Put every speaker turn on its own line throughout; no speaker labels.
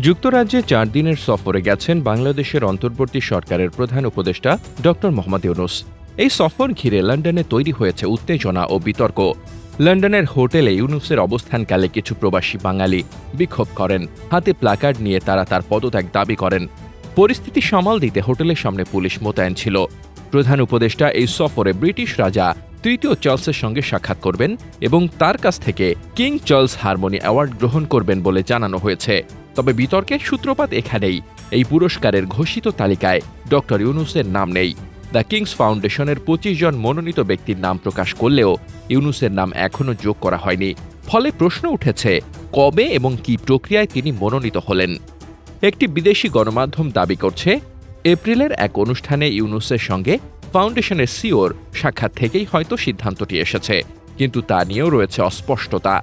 যুক্তরাজ্যে চার দিনের সফরে গেছেন বাংলাদেশের অন্তর্বর্তী সরকারের প্রধান উপদেষ্টা ড. মোহাম্মদ ইউনুস। এই সফর ঘিরে লন্ডনে তৈরি হয়েছে উত্তেজনা ও বিতর্ক। লন্ডনের হোটেলে ইউনুসের অবস্থানকালে কিছু প্রবাসী বাঙালি বিক্ষোভ করেন। হাতে প্লাকার্ড নিয়ে তারা তার পদত্যাগ দাবি করেন। পরিস্থিতি সামাল দিতে হোটেলের সামনে পুলিশ মোতায়েন ছিল। প্রধান উপদেষ্টা এই সফরে ব্রিটিশ রাজা তৃতীয় চার্লসের সঙ্গে সাক্ষাৎ করবেন এবং তার কাছ থেকে কিং চার্লস হারমোনি অ্যাওয়ার্ড গ্রহণ করবেন বলে জানানো হয়েছে। তবে বিতর্কের সূত্রপাত এখানেই। এই পুরস্কারের ঘোষিত তালিকায় ডক্টর ইউনুসের নাম নেই। দ্য কিংস ফাউন্ডেশনের পঁচিশ জন মনোনীত ব্যক্তির নাম প্রকাশ করলেও ইউনুসের নাম এখনও যোগ করা হয়নি। ফলে প্রশ্ন উঠেছে, কবে এবং কী প্রক্রিয়ায় তিনি মনোনীত হলেন? একটি বিদেশি গণমাধ্যম দাবি করছে, এপ্রিলের এক অনুষ্ঠানে ইউনুসের সঙ্গে ফাউন্ডেশনের সিওর সাক্ষাৎ থেকেই হয়তো সিদ্ধান্তটি এসেছে, কিন্তু তা নিয়েও রয়েছে অস্পষ্টতা।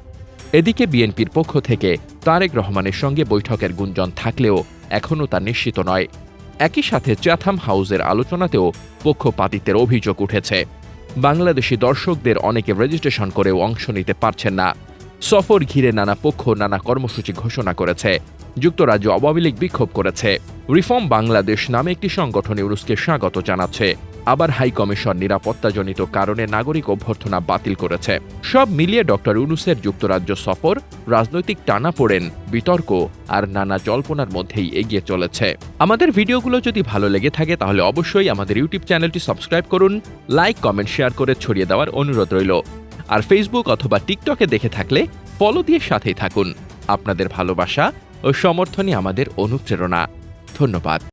এদিকে বিএনপির পক্ষ থেকে তারেক রহমানের সঙ্গে বৈঠকের গুঞ্জন থাকলেও এখনও তা নিশ্চিত নয়। একই সাথে চ্যাথাম হাউসের আলোচনাতেও পক্ষপাতিত্বের অভিযোগ উঠেছে। বাংলাদেশি দর্শকদের অনেকে রেজিস্ট্রেশন করেও অংশ নিতে পারছেন না। সফর ঘিরে নানা পক্ষ নানা কর্মসূচি ঘোষণা করেছে। যুক্তরাজ্য আওয়ামী লীগ বিক্ষোভ করেছে। রিফর্ম বাংলাদেশ নামে একটি সংগঠন ইউনুসকে স্বাগত জানাচ্ছে। আবার হাই কমিশন নিরাপত্তাজনিত কারণে নাগরিক অভ্যর্থনা বাতিল করেছে। সব মিলিয়ে ডক্টর ইউনুসের যুক্তরাজ্য সফর রাজনৈতিক টানাপোড়েন বিতর্ক আর নানা জল্পনার মধ্যেই এগিয়ে চলেছে। আমাদের ভিডিওগুলো যদি ভালো লেগে থাকে তাহলে অবশ্যই আমাদের ইউটিউব চ্যানেলটি সাবস্ক্রাইব করুন, লাইক, কমেন্ট, শেয়ার করে ছড়িয়ে দেওয়ার অনুরোধ রইল। আর ফেসবুক অথবা টিকটকে দেখে থাকলে ফলো দিয়ে সাথেই থাকুন। আপনাদের ভালোবাসা ও সমর্থনই আমাদের অনুপ্রেরণা। ধন্যবাদ।